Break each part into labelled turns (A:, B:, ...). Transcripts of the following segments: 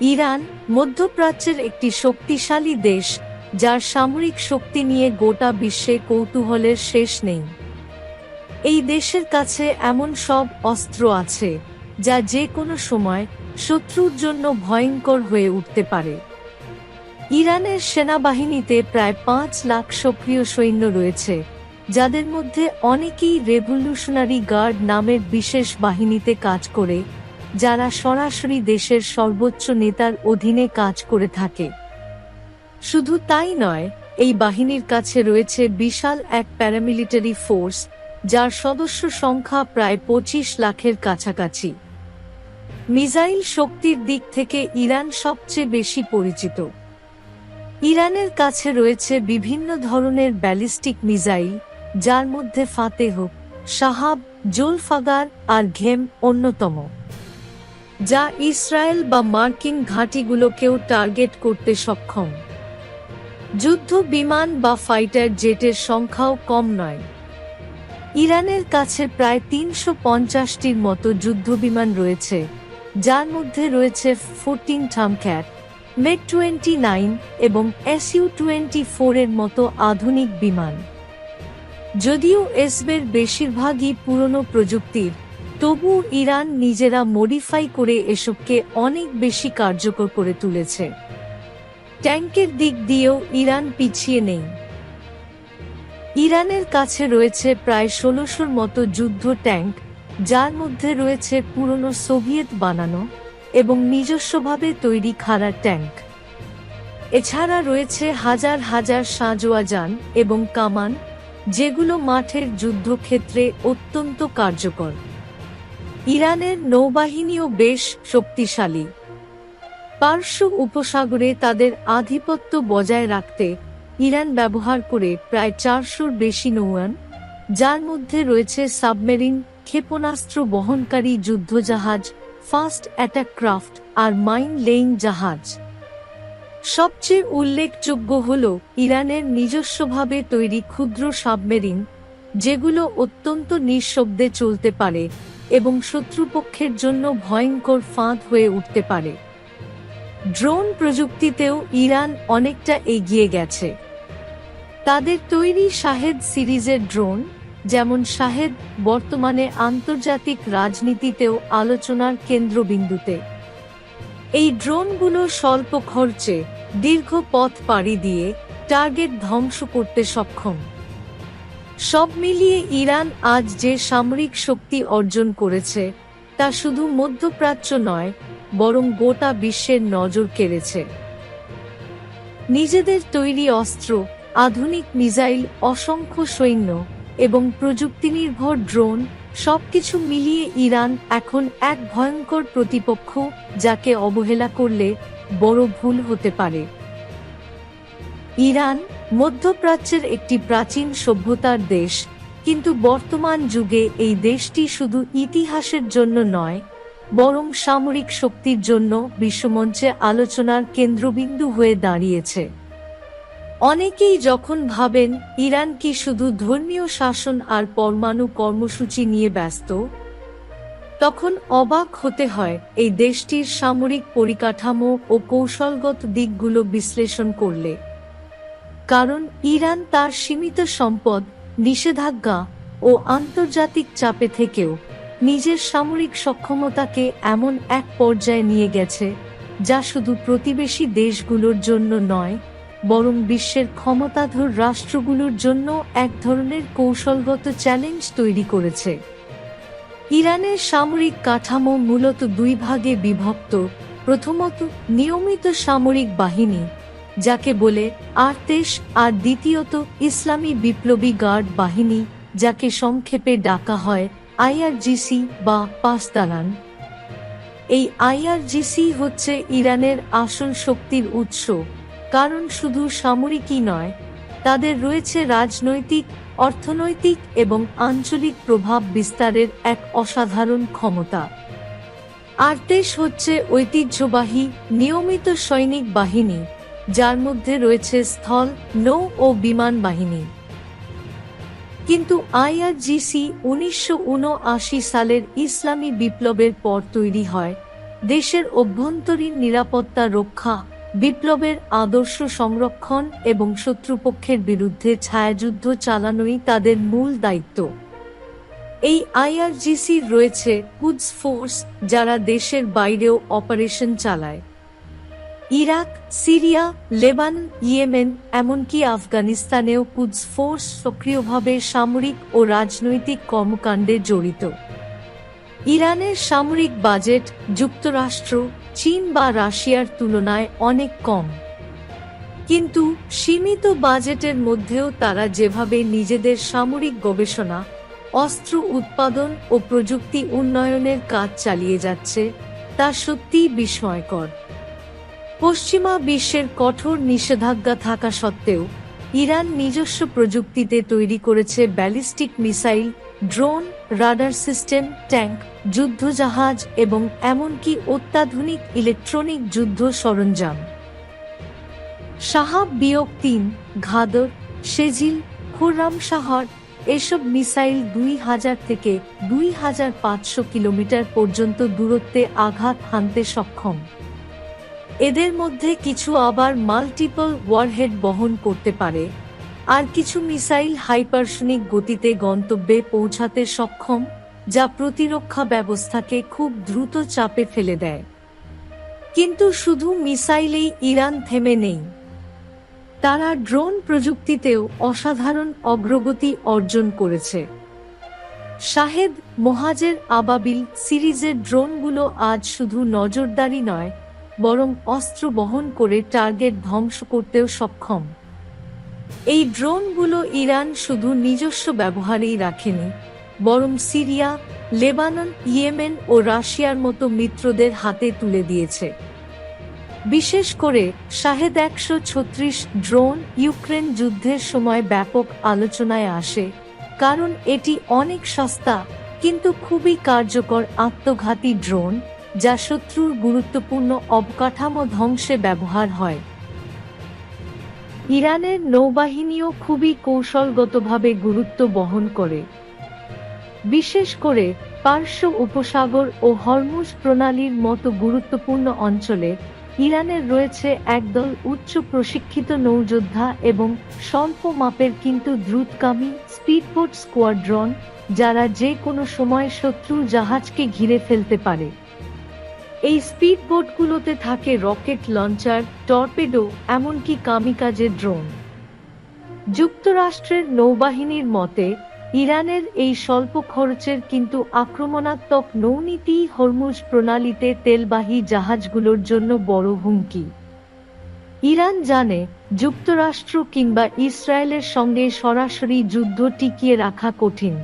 A: Iran মধ্যপ্রাচ্যের একটি শক্তিশালী দেশ, যার সামরিক শক্তি নিয়ে গোটা বিশ্বে কৌতূহলের শেষ নেই। এই দেশের কাছে এমন সব অস্ত্র আছে, যা যে কোনো সময় শত্রুর জন্য ভয়ঙ্কর হয়ে উঠতে পারে। ইরানের সেনাবাহিনীতে প্রায় পাঁচ লাখ সক্রিয় সৈন্য রয়েছে, যাদের মধ্যে অনেকেই রেভলিউশনারি গার্ড নামের বিশেষ বাহিনীতে কাজ করে যারা সরাসরি দেশের সর্বোচ্চ নেতার অধীনে কাজ করে থাকে। শুধু তাই নয়, এই বাহিনীর কাছে রয়েছে বিশাল এক প্যারামিলিটারি ফোর্স যার সদস্য সংখ্যা প্রায় পঁচিশ লাখের কাছাকাছি। মিসাইল শক্তির দিক থেকে ইরান সবচেয়ে বেশি পরিচিত। ইরানের কাছে রয়েছে বিভিন্ন ধরনের ব্যালিস্টিক মিসাইল, যার মধ্যে ফাতেহ সাহাব জোলফাগার আর ঘেম অন্যতম। যা ইসরায়েল বা মার্কিন ঘাঁটিগুলোকেও টার্গেট করতে সক্ষম। যুদ্ধ, বিমান বা ফাইটার জেটের সংখ্যাও কম নয়। ইরানের কাছে প্রায় তিনশো পঞ্চাশটির মতো যুদ্ধবিমান রয়েছে, যার মধ্যে রয়েছে fourteen Tomcat MiG twenty nine এবং এসইউ টোয়েন্টি ফোরের মতো আধুনিক বিমান। যদিও এসবের বেশিরভাগই পুরনো প্রযুক্তির তবু ইরান নিজেরা মডিফাই করে এসবকে অনেক বেশি কার্যকর করে তুলেছে। ট্যাঙ্কের দিক দিয়েও ইরান পিছিয়ে নেই। ইরানের কাছে রয়েছে প্রায় ষোলোশোর মতো যুদ্ধ ট্যাঙ্ক যার মধ্যে রয়েছে পুরনো সোভিয়েত বানানো এবং নিজস্বভাবে তৈরি খাড়া ট্যাঙ্ক এছাড়া রয়েছে হাজার হাজার সাঁজোয়া যান এবং কামান, যেগুলো মাঠের যুদ্ধক্ষেত্রে অত্যন্ত কার্যকর। ইরানের নৌবাহিনীও বেশ শক্তিশালী। পার্শ্ব উপসাগরে তাদের আধিপত্য বজায় রাখতে ইরান ব্যবহার করে প্রায় চারশোর বেশি নৌয়ান, যার মধ্যে রয়েছে সাবমেরিন, ক্ষেপণাস্ত্র বহনকারী যুদ্ধজাহাজ, ফাস্ট অ্যাটাক ক্রাফট আর মাইন লেইং জাহাজ। সবচেয়ে উল্লেখযোগ্য হল ইরানের নিজস্বভাবে তৈরি ক্ষুদ্র সাবমেরিন, যেগুলো অত্যন্ত নিঃশব্দে চলতে পারে। এবং শত্রুপক্ষের জন্য ভয়ঙ্কর ফাঁদ হয়ে উঠতে পারে। ড্রোন প্রযুক্তিতেও ইরান অনেকটা এগিয়ে গেছে। তাদের তৈরি শাহেদ সিরিজের ড্রোন, যেমন শাহেদ বর্তমানে আন্তর্জাতিক রাজনীতিতেও আলোচনার কেন্দ্রবিন্দুতে। এই ড্রোনগুলো স্বল্প খরচে, দীর্ঘ পথ পাড়ি দিয়ে টার্গেট ধ্বংস করতে সক্ষম। সব মিলিয়ে ইরান আজ যে সামরিক শক্তি অর্জন করেছে, তা শুধু মধ্যপ্রাচ্য নয়, বরং গোটা বিশ্বের নজর কেড়েছে। নিজেদের তৈরি অস্ত্র, আধুনিক মিসাইল, অসংখ্য সৈন্য এবং প্রযুক্তিনির্ভর ড্রোন সবকিছু মিলিয়ে ইরান এখন এক ভয়ঙ্কর প্রতিপক্ষ যাকে অবহেলা করলে বড় ভুল হতে পারে। ইরান মধ্যপ্রাচ্যের একটি প্রাচীন সভ্যতার দেশ, কিন্তু বর্তমান যুগে এই দেশটি শুধু ইতিহাসের জন্য নয়, বরং সামরিক শক্তির জন্য বিশ্বমঞ্চে আলোচনার কেন্দ্রবিন্দু হয়ে দাঁড়িয়েছে। অনেকেই যখন ভাবেন, ইরান কি শুধু ধর্মীয় শাসন আর পরমাণু কর্মসূচি নিয়ে ব্যস্ত, তখন অবাক হতে হয় এই দেশটির সামরিক পরিকাঠামো ও কৌশলগত দিকগুলো বিশ্লেষণ করলে। কারণ ইরান তার সীমিত সম্পদ, নিষেধাজ্ঞা ও আন্তর্জাতিক চাপে থেকেও নিজের সামরিক সক্ষমতাকে এমন এক পর্যায়ে নিয়ে গেছে যা শুধু প্রতিবেশী দেশগুলোর জন্য নয়, বরং বিশ্বের ক্ষমতাধর রাষ্ট্রগুলোর জন্য এক ধরনের কৌশলগত চ্যালেঞ্জ তৈরি করেছে। ইরানের সামরিক কাঠামো মূলত দুই ভাগে বিভক্ত, প্রথমত নিয়মিত সামরিক বাহিনী যাকে বলে আর্তেশ আর দ্বিতীয়ত ইসলামী বিপ্লবী গার্ড বাহিনী, যাকে সংক্ষেপে ডাকা হয় আইআরজিসি বা পাসদালান এই আইআরজিসি হচ্ছে ইরানের আসল শক্তির উৎস, কারণ শুধু সামরিকই নয়, তাদের রয়েছে রাজনৈতিক, অর্থনৈতিক এবং আঞ্চলিক প্রভাব বিস্তারের এক অসাধারণ ক্ষমতা। আর্তেশ হচ্ছে ঐতিহ্যবাহী, নিয়মিত সৈনিক বাহিনী যার মধ্যে রয়েছে স্থল, নৌ ও বিমান বাহিনী। কিন্তু আইআরজিসি উনিশশো উনআশি সালের ইসলামী বিপ্লবের পর তৈরি হয় দেশের অভ্যন্তরীণ নিরাপত্তা রক্ষা, বিপ্লবের আদর্শ সংরক্ষণ এবং শত্রুপক্ষের বিরুদ্ধে ছায়াযুদ্ধ চালানোই তাদের মূল দায়িত্ব। এই আইআরজিসির রয়েছে কুদস ফোর্স যারা দেশের বাইরেও অপারেশন চালায়। ইরাক, সিরিয়া, লেবান, ইয়েমেন, এমনকি আফগানিস্তানেও কুদস ফোর্স সক্রিয়ভাবে সামরিক ও রাজনৈতিক কর্মকাণ্ডে জড়িত। ইরানের সামরিক বাজেট যুক্তরাষ্ট্র, চীন বা রাশিয়ার তুলনায় অনেক কম। কিন্তু সীমিত বাজেটের মধ্যেও তারা যেভাবে নিজেদের সামরিক গবেষণা, অস্ত্র উৎপাদন ও প্রযুক্তি উন্নয়নের কাজ চালিয়ে যাচ্ছে, তা সত্যিই বিস্ময়কর। পশ্চিমা বিশ্বের কঠোর নিষেধাজ্ঞা থাকা সত্ত্বেও, ইরান নিজস্ব প্রযুক্তিতে তৈরি করেছে ballistic missile, drone, radar system, tank, যুদ্ধজাহাজ এবং এমনকি অত্যাধুনিক ইলেকট্রনিক যুদ্ধ সরঞ্জাম। সাহাব বিয়োগ তিন, ঘাদর, সেজিল, খুররাম শাহর এসব মিসাইল দুই হাজার থেকে দুই হাজার পাঁচশো কিলোমিটার পর্যন্ত দূরত্বে আঘাত হানতে সক্ষম। এদের মধ্যে কিছু আবার মাল্টিপল ওয়ারহেড বহন করতে পারে, আর কিছু মিসাইল হাইপারসনিক গতিতে গন্তব্যে পৌঁছাতে সক্ষম, যা প্রতিরক্ষা ব্যবস্থাকে খুব দ্রুত চাপে ফেলে দেয়। কিন্তু শুধু মিসাইলেই ইরান থেমে নেই। তারা ড্রোন প্রযুক্তিতেও অসাধারণ অগ্রগতি অর্জন করেছে। শাহেদ মোহাজের আবাবিল সিরিজের ড্রোনগুলো আজ শুধু নজরদারি নয় বরং অস্ত্র বহন করে টার্গেট ধ্বংস করতেও সক্ষম। এই ড্রোনগুলো ইরান শুধু নিজস্ব ব্যবহারেই রাখেনি, বরং সিরিয়া, লেবানন, ইয়েমেন ও রাশিয়ার মতো মিত্রদের হাতে তুলে দিয়েছে। বিশেষ করে শাহেদ একশো ছত্রিশ ড্রোন ইউক্রেন যুদ্ধের সময় ব্যাপক আলোচনায় আসে, কারণ এটি অনেক সস্তা কিন্তু খুবই কার্যকর আত্মঘাতী ড্রোন। যা শত্রুর গুরুত্বপূর্ণ অবকাঠামো ধ্বংসে ব্যবহার হয়। ইরানের নৌবাহিনীও খুবই কৌশলগতভাবে গুরুত্ব বহন করে। বিশেষ করে পার্শ্ব উপসাগর ও হরমুজ প্রণালীর মতো গুরুত্বপূর্ণ অঞ্চলে ইরানের রয়েছে একদল উচ্চ প্রশিক্ষিত নৌযোদ্ধা এবং স্বল্প মাপের কিন্তু দ্রুতগামী স্পিডবোট স্কোয়াড্রন, যারা যে কোনো সময় শত্রু জাহাজকে ঘিরে ফেলতে পারে। এই স্পিড বোটগুলোতে থাকে রকেট লঞ্চার, টর্পেডো, এমনকি কামিকাজে ড্রোন। যুক্তরাষ্ট্রের নৌবাহিনীর মতে, ইরানের এই স্বল্প খরচের কিন্তু আক্রমণাত্মক নৌনীতি হরমুজ প্রণালীতে তেলবাহী জাহাজগুলোর জন্য বড় হুমকি। ইরান জানে যুক্তরাষ্ট্র কিংবা ইসরায়েলের সঙ্গে সরাসরি যুদ্ধ টিকিয়ে রাখা কঠিন।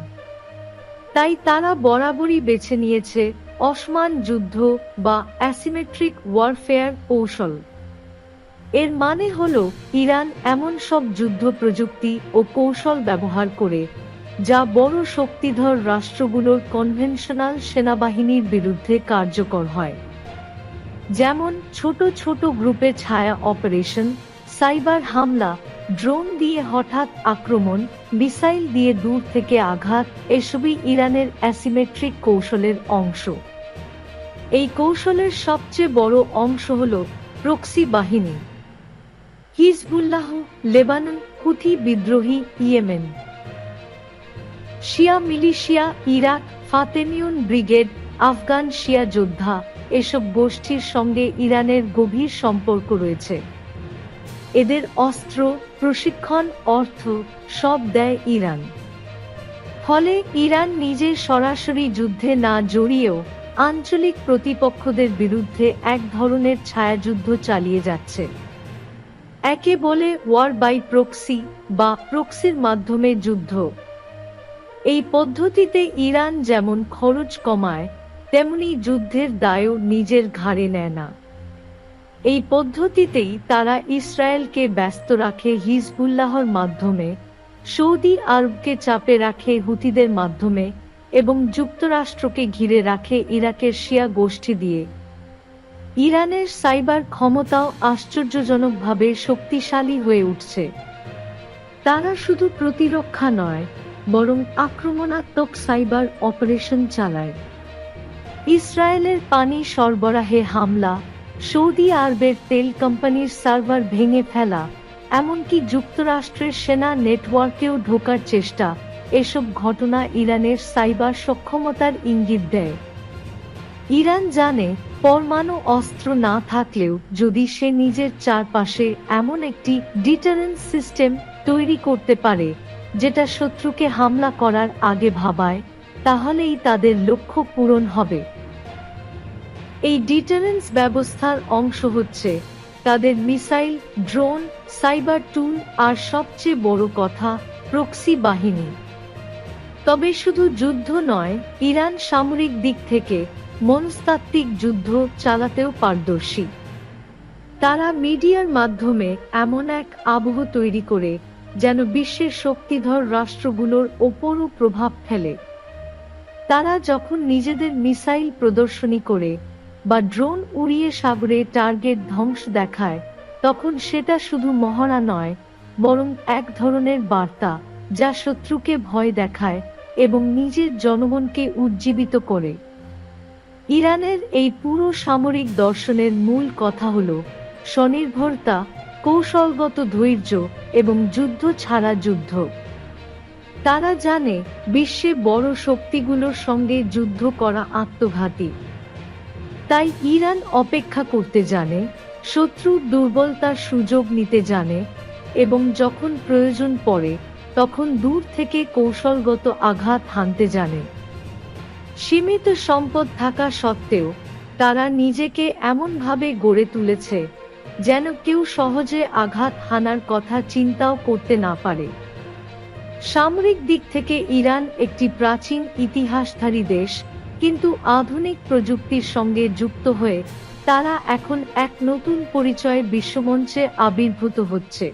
A: তাই তারা বরাবরই বেছে নিয়েছে অসমান যুদ্ধ বা অ্যাসিমেট্রিক ওয়ারফেয়ার কৌশল। এর মানে হল, ইরান এমন সব যুদ্ধ প্রযুক্তি ও কৌশল ব্যবহার করে, যা বড় শক্তিধর রাষ্ট্রগুলোর কনভেনশনাল সেনাবাহিনীর বিরুদ্ধে কার্যকর হয়। যেমন, ছোট ছোট গ্রুপে ছায়া অপারেশন, সাইবার হামলা, ড্রোন দিয়ে হঠাৎ আক্রমণ, মিসাইল দিয়ে দূর থেকে আঘাত, এসবই ইরানের অ্যাসিমেট্রিক কৌশলের অংশ। এই কৌশলের সবচেয়ে বড় অংশ হল প্রক্সি বাহিনী। হিজবুল্লাহ, লেবানন, হুথি বিদ্রোহী ইয়েমেন। শিয়া militia, Iraq, Fatemiyoun brigade, Afghan শিয়া যোদ্ধা, এসব গোষ্ঠীর সঙ্গে ইরানের গভীর সম্পর্ক রয়েছে। এদের অস্ত্র, প্রশিক্ষণ, অর্থ সব দেয় ইরান। ফলে ইরান নিজে সরাসরি যুদ্ধে না জড়িয়েও আঞ্চলিক প্রতিপক্ষদের বিরুদ্ধে এক ধরনের ছায়াযুদ্ধ চালিয়ে যাচ্ছে। একে বলে ওয়ার বাই প্রক্সি বা প্রক্সির মাধ্যমে যুদ্ধ। এই পদ্ধতিতে ইরান যেমন খরচ কমায়, তেমনি যুদ্ধের দায়ও নিজের ঘাড়ে নেয় না। এই পদ্ধতিতেই তারা ইসরায়েলকে ব্যস্ত রাখে হিজবুল্লাহর মাধ্যমে, সৌদি আরবকে চাপে রাখে হুতিদের মাধ্যমে এবং যুক্তরাষ্ট্রকে ঘিরে রাখে ইরাকের শিয়া গোষ্ঠী দিয়ে। ইরানের সাইবার ক্ষমতাও আশ্চর্যজনকভাবে শক্তিশালী হয়ে উঠছে। তারা শুধু প্রতিরক্ষা নয়, বরং আক্রমণাত্মক সাইবার অপারেশন চালায়। ইসরায়েলের পানি সরবরাহে হামলা, সৌদি আরবের তেল কোম্পানির সার্ভার ভেঙে ফেলা, এমনকি যুক্তরাষ্ট্রের সেনা নেটওয়ার্কেও ঢোকার চেষ্টা এসব ঘটনা ইরানের সাইবার সক্ষমতার ইঙ্গিত দেয়। ইরান জানে পরমাণু অস্ত্র না থাকলেও যদি সে নিজের চারপাশে এমন একটি ডিটারেন্স সিস্টেম তৈরি করতে পারে, যেটা শত্রুকে হামলা করার আগে ভাবায়, তাহলেই তাদের লক্ষ্য পূরণ হবে। এই ডিটারেন্স ব্যবস্থার অংশ হচ্ছে তাদের মিসাইল, ড্রোন, সাইবার টুল আর সবচেয়ে বড় কথা, প্রক্সি বাহিনী। তবে শুধু যুদ্ধ নয়, ইরান সামরিক দিক থেকে মনস্তাত্ত্বিক যুদ্ধ চালাতেও পারদর্শী। তারা মিডিয়ার মাধ্যমে এমন এক আবহ তৈরি করে, যেন বিশ্বের শক্তিধর রাষ্ট্রগুলোর ওপরও প্রভাব ফেলে। তারা যখন নিজেদের মিসাইল প্রদর্শনী করে বা ড্রোন উড়িয়ে সাগরে টার্গেট ধ্বংস দেখায়, তখন সেটা শুধু মহড়া নয়, বরং এক ধরনের বার্তা। যা শত্রুকে ভয় দেখায় এবং নিজের জনগণকে উজ্জীবিত করে। ইরানের এই পুরো সামরিক দর্শনের মূল কথা হল স্বনির্ভরতা, কৌশলগত ধৈর্য এবং যুদ্ধ ছাড়া যুদ্ধ। তারা জানে বিশ্বে বড় শক্তিগুলোর সঙ্গে যুদ্ধ করা আত্মঘাতী। তাই ইরান অপেক্ষা করতে জানে শত্রুর দুর্বলতার সুযোগ নিতে জানে এবং যখন প্রয়োজন পড়ে তখন দূর থেকে কৌশলগত আঘাত হানতে জানে। সীমিত সম্পদ থাকা সত্ত্বেও, তারা নিজেকে এমনভাবে গড়ে তুলেছে, যেন কেউ সহজে আঘাত হানার কথা চিন্তাও করতে না পারে। সামরিক দিক থেকে ইরান একটি প্রাচীন ইতিহাসধারী দেশ, কিন্তু আধুনিক প্রযুক্তির সঙ্গে যুক্ত হয়ে, তারা এখন এক নতুন পরিচয়ে বিশ্বমঞ্চে আবির্ভূত হচ্ছে।